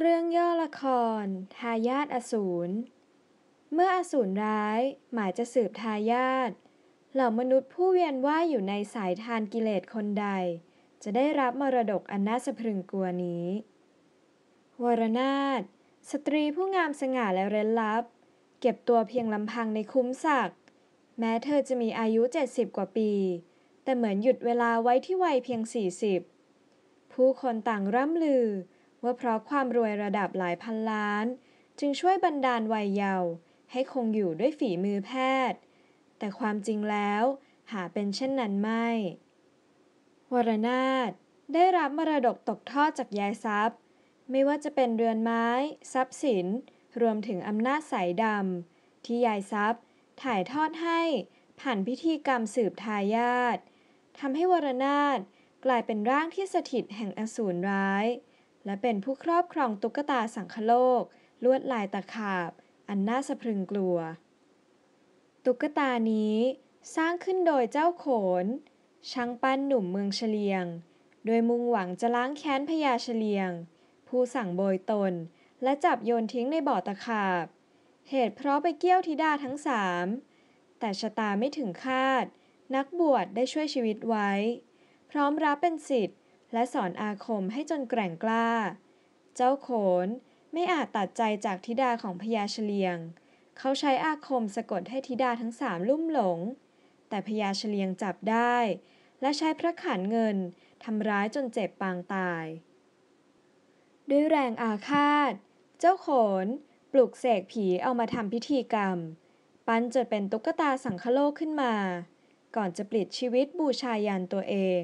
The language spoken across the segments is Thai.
เรื่องย่อละคร ทายาทอสูร เมื่ออสูรร้าย หมายจะสืบทายาทเหล่ามนุษย์ผู้เวียนว่ายอยู่ในสายทานกิเลสคนใด จะได้รับมรดกอันน่าสะพรึงกลัวนี้ วรนาถสตรีผู้งามสง่าและเร้นลับ เก็บตัวเพียงลำพังในคุ้มศักดิ์แม้เธอจะมีอายุเจ็ดสิบกว่าปี แต่เหมือนหยุดเวลาไว้ที่วัยเพียงสี่สิบผู้คนต่างร่ำลือ ว่าเพราะความรวยระดับหลายพันล้าน จึงช่วยบันดาลวัยเยาว์ให้คงอยู่ด้วยฝีมือแพทย์ แต่ความจริงแล้วหาเป็นเช่นนั้นไม่ วรนาถได้รับมรดกตกทอดจากยายทรัพย์ ไม่ว่าจะเป็นเรือนไม้ ทรัพย์สิน รวมถึงอำนาจสายดำที่ยายทรัพย์ถ่ายทอดให้ผ่านพิธีกรรมสืบทายาททำให้วรนาถกลายเป็นร่างที่สถิตแห่งอสูรร้าย และเป็นผู้ครอบครองตุ๊กตาสังคโลก ลวดลายตะขาบ อันน่าสะพรึงกลัว ตุ๊กตานี้สร้างขึ้นโดยเจ้าโขน ช่างปั้นหนุ่มเมืองเฉลียง โดยมุ่งหวังจะล้างแค้นพญาเฉลียง ผู้สั่งโบยตน และจับโยนทิ้งในบ่อตะขาบ เหตุเพราะไปเกี้ยวธิดาทั้งสามแต่ชะตาไม่ถึงคาด นักบวชได้ช่วยชีวิตไว้ พร้อมรับเป็นศิษย์ และสอนอาคมให้จนแกร่งกล้า เจ้าโขนไม่อาจตัดใจจากธิดาของพญาเฉลียง เขาใช้อาคมสะกดให้ธิดาทั้งสามลุ่มหลง แต่พญาเฉลียงจับได้ และใช้พระขันเงินทำร้ายจนเจ็บปางตาย ด้วยแรงอาฆาต เจ้าโขนปลุกเสกผีเอามาทำพิธีกรรม ปั้นจนเป็นตุ๊กตาสังคโลกขึ้นมา ก่อนจะปลิดชีวิตบูชายันตัวเอง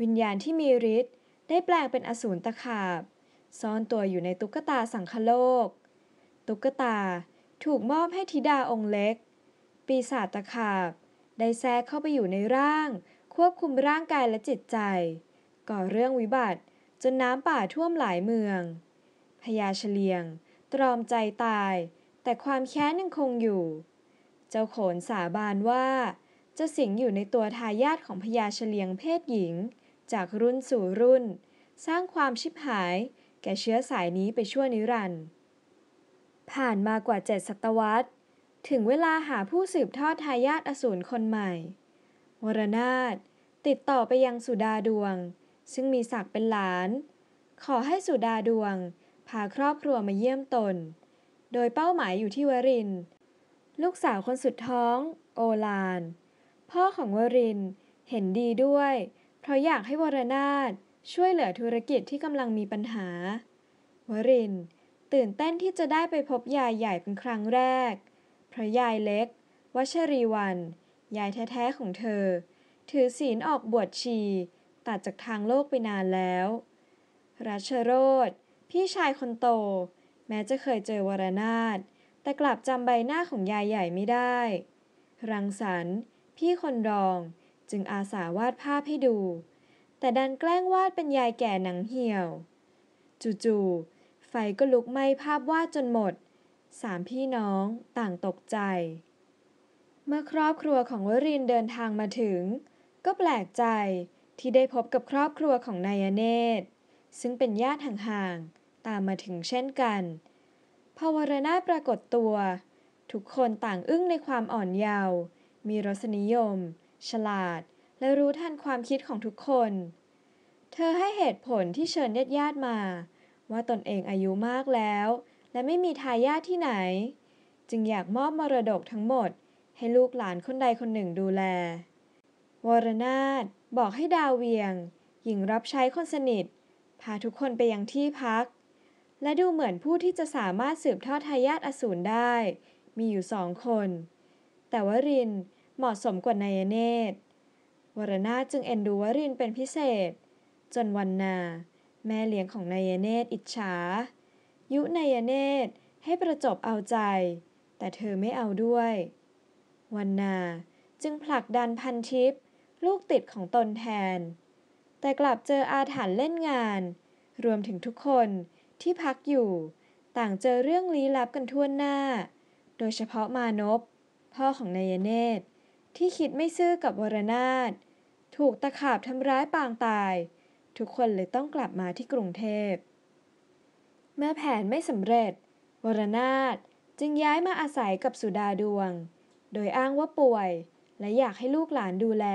วิญญาณที่มีฤทธิ์ได้แปลงเป็นอสูรตะขาบ ซ่อนตัวอยู่ในตุ๊กตาสังคโลก ตุ๊กตาถูกมอบให้ธิดาองค์เล็ก ปีศาจตะขาบ ได้แทรกเข้าไปอยู่ในร่าง ควบคุมร่างกายและจิตใจ ก่อเรื่องวิบัติจนน้ำป่าท่วมหลายเมืองพญาเฉลียง ตรอมใจตาย แต่ความแค้นยังคงอยู่ เจ้าโขนสาบานว่า จะสิงอยู่ในตัวทายาทของพญาเฉลียงเพศหญิง จากรุ่นสู่รุ่น สร้างความชิบหาย แก่เชื้อสายนี้ไปชั่วนิรันดร์ผ่านมากว่าเจ็ดศตวรรษ ถึงเวลาหาผู้สืบทอดทายาทอสูรคนใหม่ วรนาถติดต่อไปยังสุดาดวง ซึ่งมีศักดิ์เป็นหลาน ขอให้สุดาดวง พาครอบครัวมาเยี่ยมตน โดยเป้าหมายอยู่ที่วริน ลูกสาวคนสุดท้อง โอลาน พ่อของวรินเห็นดีด้วย เพราะอยากให้วรนาถช่วยเหลือธุรกิจที่กำลังมีปัญหา วรินตื่นเต้นที่จะได้ไปพบยายใหญ่เป็นครั้งแรก เพราะยายเล็กวัชรีวัน ยายแท้ๆของเธอ ถือศีลออกบวชชี ตัดจากทางโลกไปนานแล้ว รัชโรธพี่ชายคนโต แม้จะเคยเจอวรนาถแต่กลับจำใบหน้าของยายใหญ่ไม่ได้ รังสรรค์พี่คนรอง จึงอาสาวาดภาพให้ดู แต่ดันแกล้งวาดเป็นยายแก่หนังเหี่ยว จู่ๆไฟก็ลุกไหม้ภาพวาดจนหมด สามพี่น้องต่างตกใจ เมื่อครอบครัวของวรินเดินทางมาถึง ก็แปลกใจที่ได้พบกับครอบครัวของนายเนตร ซึ่งเป็นญาติห่างๆ ตามมาถึงเช่นกันพอวรนาปรากฏตัว ทุกคนต่างอึ้งในความอ่อนเยาว์มีรสนิยม ฉลาด และรู้ทันความคิดของทุกคน เธอให้เหตุผลที่เชิญญาติๆมา ว่าตนเองอายุมากแล้ว และไม่มีทายาทที่ไหน จึงอยากมอบมรดกทั้งหมด ให้ลูกหลานคนใดคนหนึ่งดูแล วรนาถบอกให้ดาวเวียง หญิงรับใช้คนสนิท พาทุกคนไปยังที่พัก และดูเหมือนผู้ที่จะสามารถสืบทอดทายาทอสูรได้ มีอยู่สองคน แต่วรินท เหมาะสมกว่านายเนตร วรนาจึงเอ็นดูวรินเป็นพิเศษ จนวันนา แม่เลี้ยงของนายเนตรอิจฉา ยุนายเนตรให้ประจบเอาใจ แต่เธอไม่เอาด้วย วันนาจึงผลักดันพันทิพย์ลูกติดของตนแทน แต่กลับเจออาถรรพ์เล่นงาน รวมถึงทุกคนที่พักอยู่ ต่างเจอเรื่องลี้ลับกันทั่วหน้า โดยเฉพาะมานพพ่อของนายเนตร ที่คิดไม่ซื่อกับวรนาถถูกตะขาบทำร้ายปางตาย ทุกคนเลยต้องกลับมาที่กรุงเทพ เมื่อแผนไม่สำเร็จ วรนาถจึงย้ายมาอาศัยกับสุดาดวง โดยอ้างว่าป่วย และอยากให้ลูกหลานดูแล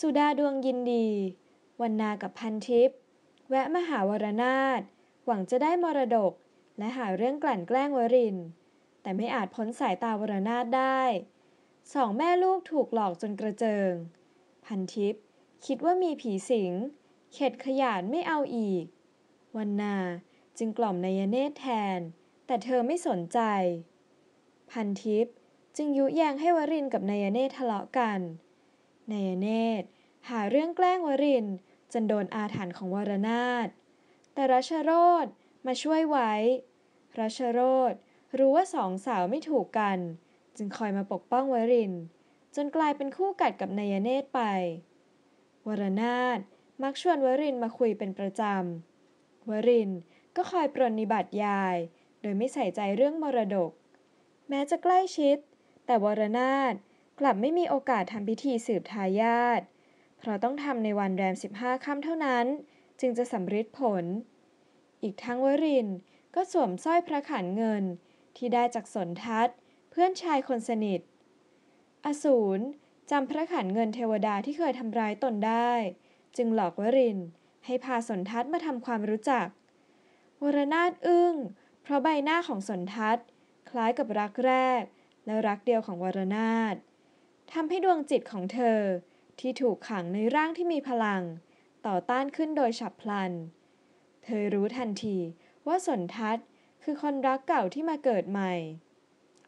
สุดาดวงยินดีวันนากับพันทิพย์แวะมาหาวรนาถหวังจะได้มรดก และหาเรื่องกลั่นแกล้งวริน แต่ไม่อาจพ้นสายตาวรนาถได้ สองแม่ลูกถูกหลอกจนกระเจิง พันทิพย์คิดว่ามีผีสิง เข็ดขยาดไม่เอาอีก วันนาจึงกล่อมนายเนตรแทน แต่เธอไม่สนใจ พันทิพย์จึงยุแยงให้วรินกับนายเนตรทะเลาะกัน นายเนตรหาเรื่องแกล้งวรินจนโดนอาถรรพ์ของวรนาถแต่รัชโรธมาช่วยไว้ รัชโรธรู้ว่าสองสาวไม่ถูกกัน จึงคอยมาปกป้องวริน จนกลายเป็นคู่กัดกับนายเนตรไป วรนาถมักชวนวรินมาคุยเป็นประจำ วรินก็คอยปรนนิบัติยาย โดยไม่ใส่ใจเรื่องมรดก แม้จะใกล้ชิด แต่วรนาถกลับไม่มีโอกาสทำพิธีสืบทายาท เพราะต้องทำในวันแรม 15ค่ำเท่านั้น จึงจะสำฤทธิ์ผล อีกทั้งวรินก็สวมสร้อยพระขันเงินที่ได้จากสนทัศน์ พื่อนชายคนสนิท อสูรจำพระขันเงินเทวดาที่เคยทำร้ายตนได้ จึงหลอกวรินให้พาสนทัศน์มาทำความรู้จัก วรนาถอึ้ง เพราะใบหน้าของสนทัศน์คล้ายกับรักแรก และรักเดียวของวรนาถทำให้ดวงจิตของเธอที่ถูกขังในร่างที่มีพลัง ต่อต้านขึ้นโดยฉับพลัน เธอรู้ทันทีว่าสนทัศน์คือคนรักเก่าที่มาเกิดใหม่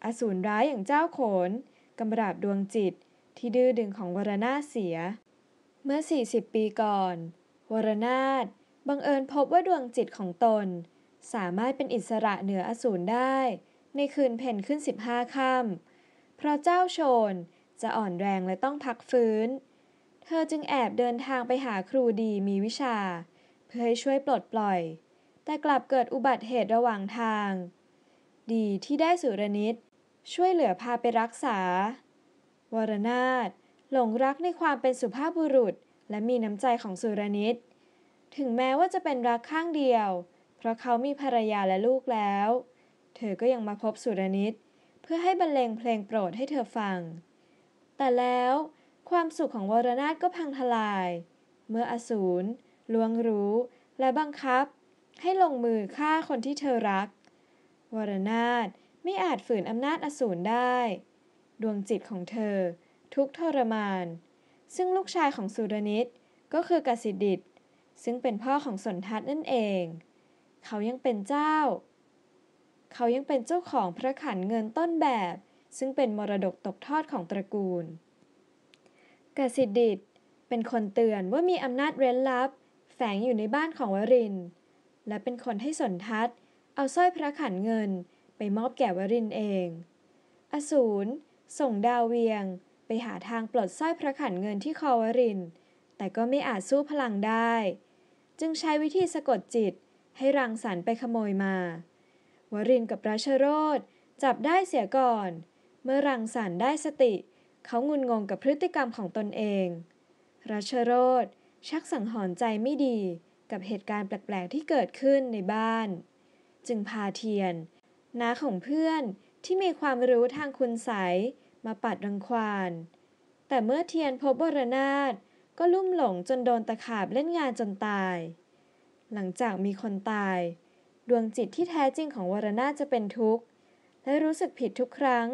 อสูรร้ายอย่างเจ้าโขนกำราบดวงจิตที่ดื้อดึงของวรนาเสีย เมื่อ 40 ปีก่อน วรนาถบังเอิญพบว่าดวงจิตของตน สามารถเป็นอิสระเหนืออสูรได้ ในคืนเพ็ญขึ้น 15ค่ำเพราะเจ้าโชนจะอ่อนแรงและต้องพักฟื้น เธอจึงแอบเดินทางไปหาครูดีมีวิชา เพื่อให้ช่วยปลดปล่อย แต่กลับเกิดอุบัติเหตุระหว่างทาง ดีที่ได้สุรนิต ช่วยเหลือพาไปรักษา วรนาถหลงรักในความเป็นสุภาพบุรุษ และมีน้ำใจของสุรนิต ถึงแม้ว่าจะเป็นรักข้างเดียว เพราะเขามีภรรยาและลูกแล้ว เธอก็ยังมาพบสุรนิต เพื่อให้บรรเลงเพลงโปรดให้เธอฟัง แต่แล้วความสุขของวรนาถก็พังทลาย เมื่ออสูรลวงรู้และบังคับ ให้ลงมือฆ่าคนที่เธอรัก วรนาถ ไม่อาจฝืนอำนาจอสูรได้ ดวงจิตของเธอ ทุกทรมาน ซึ่งลูกชายของสุรนิตก็คือกสิดิตซึ่งเป็นพ่อของสนทัศน์นั่นเอง เขายังเป็นเจ้า เขายังเป็นเจ้าของพระขันเงินต้นแบบ ซึ่งเป็นมรดกตกทอดของตระกูล กสิดิตเป็นคนเตือนว่ามีอำนาจเร้นลับ แฝงอยู่ในบ้านของวริน และเป็นคนให้สนทัศน์เอาสร้อยพระขันเงิน ไปมอบแก่วรินเอง อสูรส่งดาวเวียง ไปหาทางปลดสร้อยพระขันเงินที่คอวริน แต่ก็ไม่อาจสู้พลังได้ จึงใช้วิธีสะกดจิตให้รังสรรไปขโมยมา วรินกับราชโรธจับได้เสียก่อน เมื่อรังสรรได้สติ เขางุนงงกับพฤติกรรมของตนเอง ราชโรธชักสังหรณ์ใจไม่ดีกับเหตุการณ์แปลก ๆ ที่เกิดขึ้นในบ้าน จึงพาเทียน น้าของเพื่อนที่มีความรู้ทางคุณใสยมาปัดรังควานแต่เมื่อเทียนพบบรนาถก็ลุ่มหลงจนโดนตะขาบเล่นงานจนตาย หลังจากมีคนตาย ดวงจิตที่แท้จริงของวรนาถจะเป็นทุกข์ และรู้สึกผิดทุกครั้ง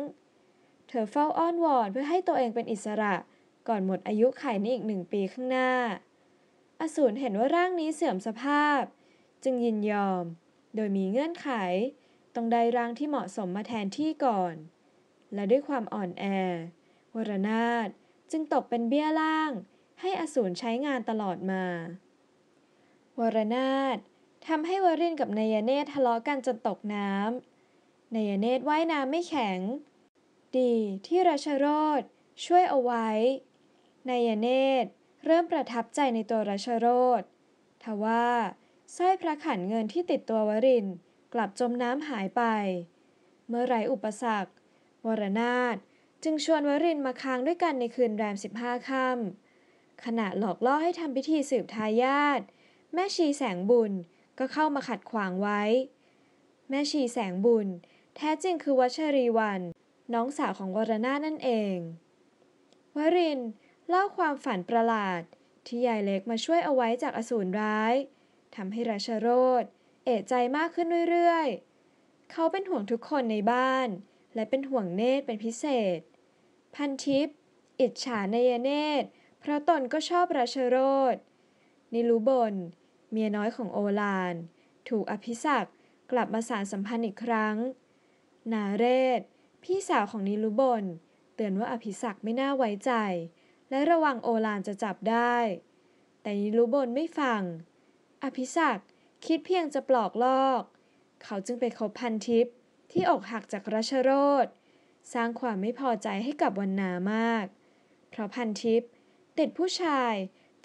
เธอเฝ้าอ้อนวอนเพื่อให้ตัวเองเป็นอิสระก่อนหมดอายุไขในอีกหนึ่งปีข้างหน้า อสูรเห็นว่าร่างนี้เสื่อมสภาพ จึงยินยอม โดยมีเงื่อนไข ต้องได้ร่างที่เหมาะสมมาแทนที่ก่อน และด้วยความอ่อนแอ วรนาถจึงตกเป็นเบี้ยล่าง ให้อสูรใช้งานตลอดมา วรนาถทำให้วรินกับนายเนตทะเลาะกันจนตกน้ำนายเนตว่ายน้ำไม่แข็ง ดีที่ราชโรธช่วยเอาไว้นายเนตเริ่มประทับใจในตัวราชโรธทว่าสร้อยพระขันเงินที่ติดตัววริน กลับจมน้ำหายไป เมื่อไรอุปสรรควรนาถจึงชวนวรินมาค้างด้วยกันในคืนแรมสิบห้าค่ำขณะหลอกล่อให้ทำพิธีสืบทายาทแม่ชีแสงบุญก็เข้ามาขัดขวางไว้ แม่ชีแสงบุญ แท้จริงคือวัชรีวัน น้องสาวของวรนาถนั่นเอง วรินเล่าความฝันประหลาดที่ยายเล็กมาช่วยเอาไว้จากอสูรร้ายทำให้ราชโรธ เอะใจมากขึ้นเรื่อยๆ เขาเป็นห่วงทุกคนในบ้าน และเป็นห่วงเนตรเป็นพิเศษ พันทิพย์อิจฉาเนยเนตรเพราะตนก็ชอบราชโรธนิลุบลเมียน้อยของโอลาน ถูกอภิศักกลับมาสารสัมพันธ์อีกครั้ง นาเรศ พี่สาวของนิลุบลเตือนว่าอภิศักไม่น่าไว้ใจ และระวังโอลานจะจับได้ แต่นิลุบลไม่ฟัง อภิศักด คิดเพียงจะปลอกลอก เขาจึงไปคบพันทิพย์ที่อกหักจากราชโรธสร้างความไม่พอใจให้กับวันนามาก เพราะพันทิพย์ติดผู้ชาย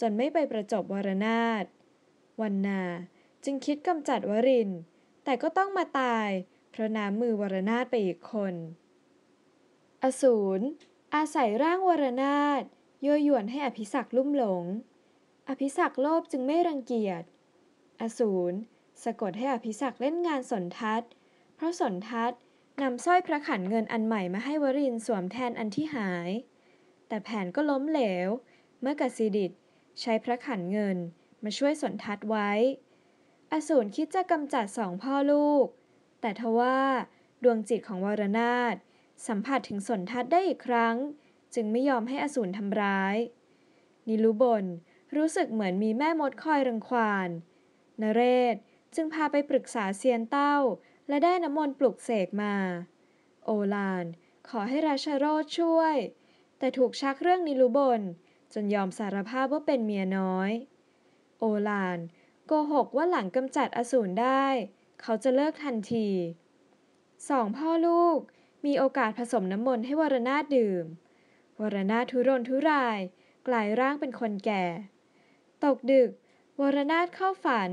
จนไม่ไปประจบวรนาถวันนาจึงคิดกำจัดวริน แต่ก็ต้องมาตาย เพราะน้ำมือวรนาถไปอีกคน อสูรอาศัยร่างวรนาถยั่วยวนให้อภิศักลุ่มหลง อภิศักโลภจึงไม่รังเกียจ อสูรสะกดให้อภิศักเล่นงานสนทัศน์เพราะสนทัศน์นำสร้อยพระขันเงินอันใหม่มาให้วรินสวมแทนอันที่หาย แต่แผนก็ล้มเหลว เมื่อกสิดิตใช้พระขันเงินมาช่วยสนทัศน์ไว้ อสูรคิดจะกำจัดสองพ่อลูก แต่ทว่าดวงจิตของวรนาถสัมผัสถึงสนทัศน์ได้อีกครั้ง จึงไม่ยอมให้อสูรทำร้าย นิลุบลรู้สึกเหมือนมีแม่มดคอยรังควาน นเรศ จึงพาไปปรึกษาเซียนเต้า และได้น้ำมนต์ปลุกเสกมา โอลานขอให้ราชโรธช่วย แต่ถูกชักเรื่องนิลุบลจนยอมสารภาพว่าเป็นเมียน้อย โอลานโกหกว่าหลังกำจัดอสูรได้ เขาจะเลิกทันทีสองพ่อลูกมีโอกาสผสมน้ำมนต์ให้วรนาถดื่ม วรนาถทุรนทุราย กลายร่างเป็นคนแก่ ตกดึก วรนาถเข้าฝัน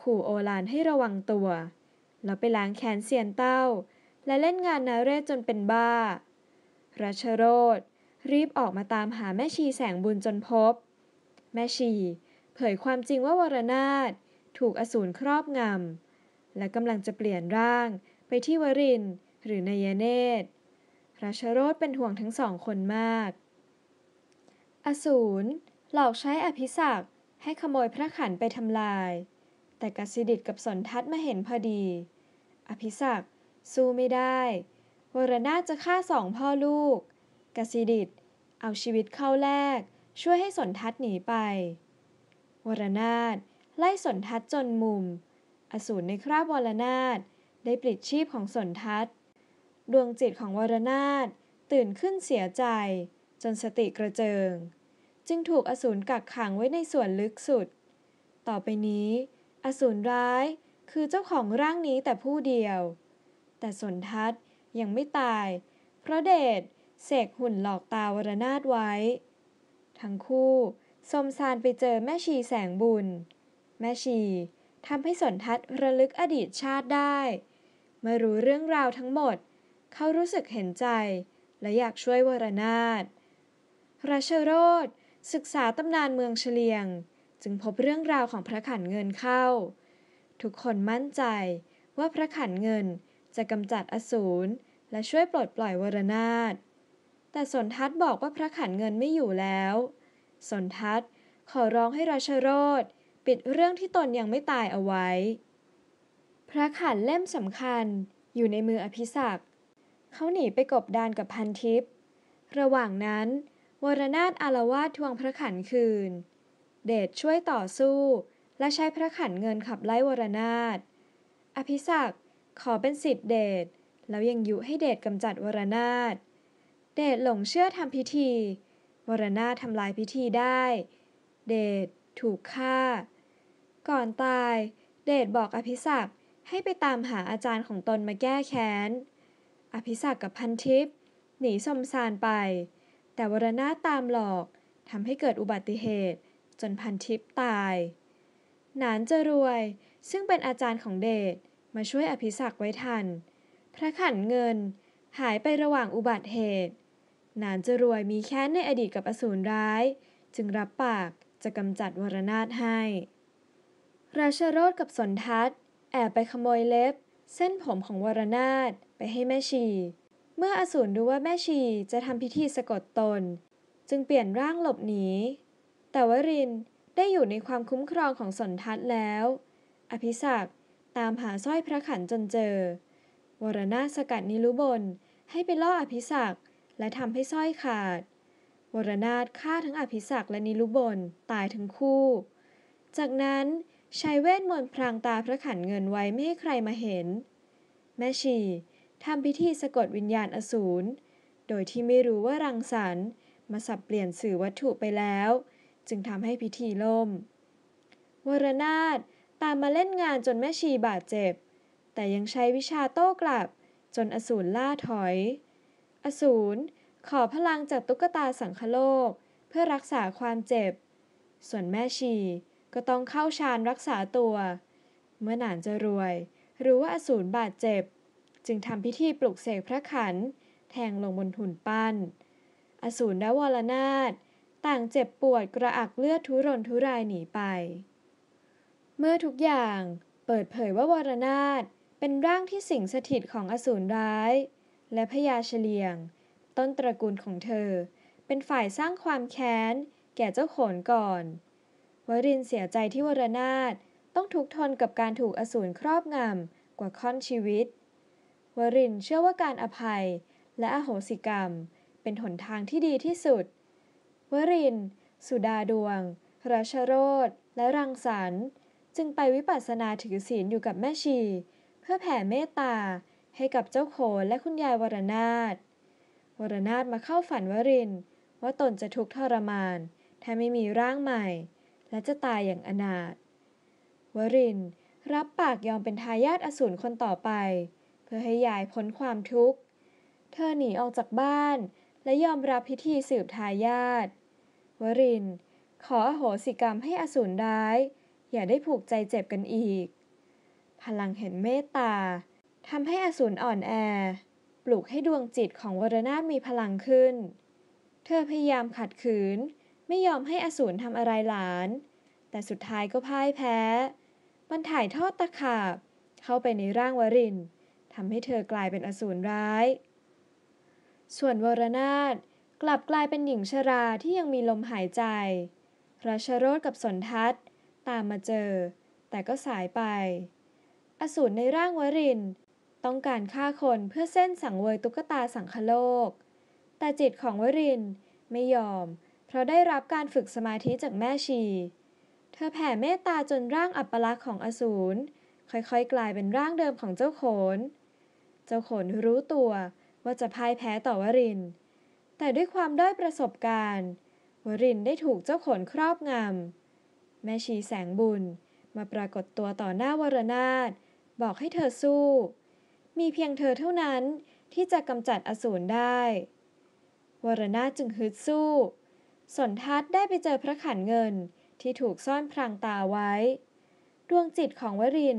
ขู่โอลานให้ระวังตัว แล้วไปล้างแค้นเซียนเต้า และเล่นงานนาเรศจนเป็นบ้าราชโรธรีบออกมาตามหาแม่ชีแสงบุญจนพบ แม่ชี เผยความจริงว่าวรนาถถูกอสูรครอบงำ และกำลังจะเปลี่ยนร่างไปที่วรินหรือนายเนตรราชโรธเป็นห่วงทั้งสองคนมาก อสูรหลอกใช้อภิศักด ให้ขโมยพระขันไปทำลาย แต่กสิดิตกับสนทัศน์มาเห็นพอดี อภิศักสู้ไม่ได้ วรนาจะฆ่าสองพ่อลูก กสิดิตเอาชีวิตเข้าแลกช่วยให้สนทัศน์หนีไป วรนาถไล่สนทัศน์จนมุม อสูรในคราบวรนาถได้ปลิดชีพของสนทัศน์ ดวงจิตของวรนาถตื่นขึ้นเสียใจ จนสติกระเจิง จึงถูกอสูรกักขังไว้ในส่วนลึกสุด ต่อไปนี้ อสูรร้ายคือเจ้าของร่างนี้แต่ผู้เดียว แต่สนทัศยังไม่ตาย เพราะเดชเสกหุ่นหลอกตาวรนาถไว้ ทั้งคู่สมสารไปเจอแม่ชีแสงบุญ แม่ชีทำให้สนทัศระลึกอดีตชาติได้ เมื่อรู้เรื่องราวทั้งหมด เขารู้สึกเห็นใจ และอยากช่วยวรนาถราชโรธ ศึกษาตำนานเมืองเฉลียง จึงพบเรื่องราวของพระขันเงินเข้า ทุกคนมั่นใจว่าพระขันเงินจะกำจัดอสูรและช่วยปลดปล่อยวรนาถแต่สนทัศน์บอกว่าพระขันเงินไม่อยู่แล้ว สนทัศน์ขอร้องให้ราชโรธปิดเรื่องที่ตนยังไม่ตายเอาไว้ พระขันเล่มสำคัญอยู่ในมืออภิศักเขาหนีไปกบดานกับพันทิพย์ระหว่างนั้น วรนาถอารวาสทวงพระขันคืน เดชช่วยต่อสู้ และใช้พระขันเงินขับไล่วรนาถอภิศักขอเป็นสิทธิเดชแล้วยังยุให้เดชกำจัดวรนาถเดชหลงเชื่อทำพิธี วรนาถทำลายพิธีได้ เดชถูกฆ่า ก่อนตาย เดชบอกอภิศักให้ไปตามหาอาจารย์ของตนมาแก้แค้น อภิศักกับพันทิพย์หนีสมสารไป แต่วรนาถตามหลอกทำให้เกิดอุบัติเหตุ จนพันทิพย์ตาย หนานจะรวยซึ่งเป็นอาจารย์ของเดชมาช่วยอภิศักไว้ทัน พระขันเงินหายไประหว่างอุบัติเหตุหนานจะรวยมีแค้นในอดีตกับอสูรร้าย จึงรับปากจะกำจัดวรนาถให้ ราชโรธกับสนทัศแอบไปขโมยเล็บ เส้นผมของวรนาถไปให้แม่ชี เมื่ออสูรรู้ว่าแม่ชีจะทำพิธีสะกดตน จึงเปลี่ยนร่างหลบหนี แต่วรินได้อยู่ในความคุ้มครองของสนทัศน์แล้ว อภิศักตามหาสร้อยพระขันจนเจอ วรนาสกัดนิรุบลให้ไปล่ออภิศักและทำให้สร้อยขาด วรนาถฆ่าทั้งอภิศักและนิรุบลตายทั้งคู่ จากนั้นใช้เวทมนต์พรางตาพระขันเงินไว้ไม่ให้ใครมาเห็น แม่ชี ทำพิธีสะกดวิญญาณอสูร โดยที่ไม่รู้ว่ารังสรรค์มาสับเปลี่ยนสื่อวัตถุไปแล้ว จึงทำให้พิธีล่ม วรนาถตามมาเล่นงานจนแม่ชีบาดเจ็บ แต่ยังใช้วิชาโต้กลับจนอสูรล่าถอย อสูรขอพลังจากตุ๊กตาสังคโลก เพื่อรักษาความเจ็บ ส่วนแม่ชีก็ต้องเข้าฌานรักษาตัว เมื่อหนานจะรวย รู้ว่าอสูรบาดเจ็บ จึงทำพิธีปลุกเสกพระขัน แทงลงบนหุ่นปั้น อสูรและวรนาถต่างเจ็บปวดกระอักเลือดทุรนทุรายหนีไป เมื่อทุกอย่างเปิดเผยว่าวรนาถเป็นร่างที่สิงสถิตของอสูรร้าย และพญาเฉลียง ต้นตระกูลของเธอ เป็นฝ่ายสร้างความแค้น แก่เจ้าโขนก่อน วรินเสียใจที่วรนาถต้องทุกทนกับการถูกอสูรครอบงำกว่าค่อนชีวิต วรินเชื่อว่าการอภัยและอโหสิกรรม เป็นหนทางที่ดีที่สุด วริน สุดาดวง ราชโรธและรังสรรค์ จึงไปวิปัสสนาถือศีลอยู่กับแม่ชี เพื่อแผ่เมตตาให้กับเจ้าโขนและคุณยายวรนาถวรนาถมาเข้าฝันวริน ว่าตนจะทุกข์ทรมาน ถ้าไม่มีร่างใหม่ และจะตายอย่างอนาถวรินรับปากยอมเป็นทายาทอสูรคนต่อไป พื่อให้ยายพ้นความทุกข์ เธอหนีออกจากบ้าน และยอมรับพิธีสืบทายาทวริน ขออโหสิกรรมให้อสูรร้าย อย่าได้ผูกใจเจ็บกันอีก พลังเห็นเมตตาทำให้อสูรอ่อนแอ ปลุกให้ดวงจิตของวรนาถมีพลังขึ้น เธอพยายามขัดขืน ไม่ยอมให้อสูรทำอะไรหลาน แต่สุดท้ายก็พ่ายแพ้ มันถ่ายทอดตะขาบ เข้าไปในร่างวรินทร์ ทำให้เธอกลายเป็นอสูรร้าย ส่วนวรนาถกลับกลายเป็นหญิงชราที่ยังมีลมหายใจราชโรธกับสนทัศน์ตามมาเจอ แต่ก็สายไป อสูรในร่างวรินต้องการฆ่าคนเพื่อเส้นสังเวยตุ๊กตาสังคโลก แต่จิตของวรินไม่ยอม เพราะได้รับการฝึกสมาธิจากแม่ชี เธอแผ่เมตตาจนร่างอัปลักษณ์ของอสูรค่อยๆ กลายเป็นร่างเดิมของเจ้าโขน เจ้าขนรู้ตัวว่าจะพ่ายแพ้ต่อวริน แต่ด้วยความด้อยประสบการณ์ วรินได้ถูกเจ้าขนครอบงำ แม่ชีแสงบุญมาปรากฏตัวต่อหน้าวรนาถบอกให้เธอสู้ มีเพียงเธอเท่านั้นที่จะกำจัดอสูรได้ วรนาถจึงฮึดสู้ สนทัศน์ได้ไปเจอพระขันเงินที่ถูกซ่อนพรางตาไว้ ดวงจิตของวริน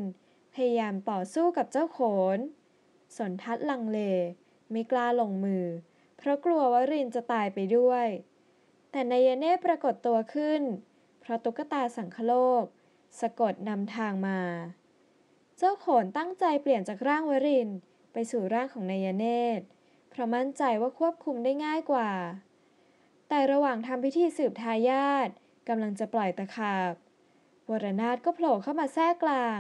พยายามต่อสู้กับเจ้าโขน สนทัศลังเล ไม่กล้าลงมือ เพราะกลัวว่ารินจะตายไปด้วย แต่นายเนตรปรากฏตัวขึ้น เพราะตุ๊กตาสังคโลก สะกดนำทางมา เจ้าโขนตั้งใจเปลี่ยนจากร่างวรินไปสู่ร่างของนายเนตรเพราะมั่นใจว่าควบคุมได้ง่ายกว่า แต่ระหว่างทำพิธีสืบทายาทกำลังจะปล่อยตะขาบ วรนาถก็โผล่เข้ามาแทรกกลาง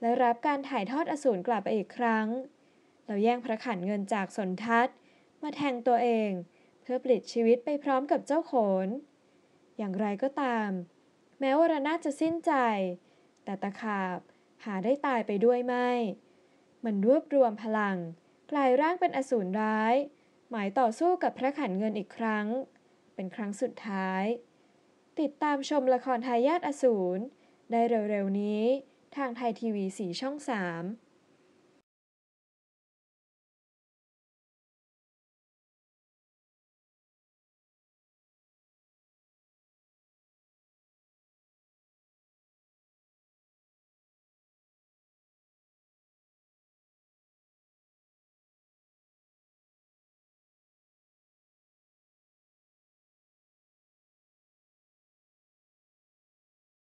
และรับการถ่ายทอดอสูรกลับไปอีกครั้ง แล้วแย่งพระขันเงินจากสนทัศน์ มาแทงตัวเอง เพื่อปลิดชีวิตไปพร้อมกับเจ้าโขน อย่างไรก็ตาม แม้วรนาจะสิ้นใจ แต่ตะขาบหาได้ตายไปด้วยไม่ มันรวบรวมพลัง กลายร่างเป็นอสูรร้าย หมายต่อสู้กับพระขันเงินอีกครั้ง เป็นครั้งสุดท้าย ติดตามชมละครทายาทอสูรได้เร็วๆนี้ทางไทยทีวีสีช่อง 3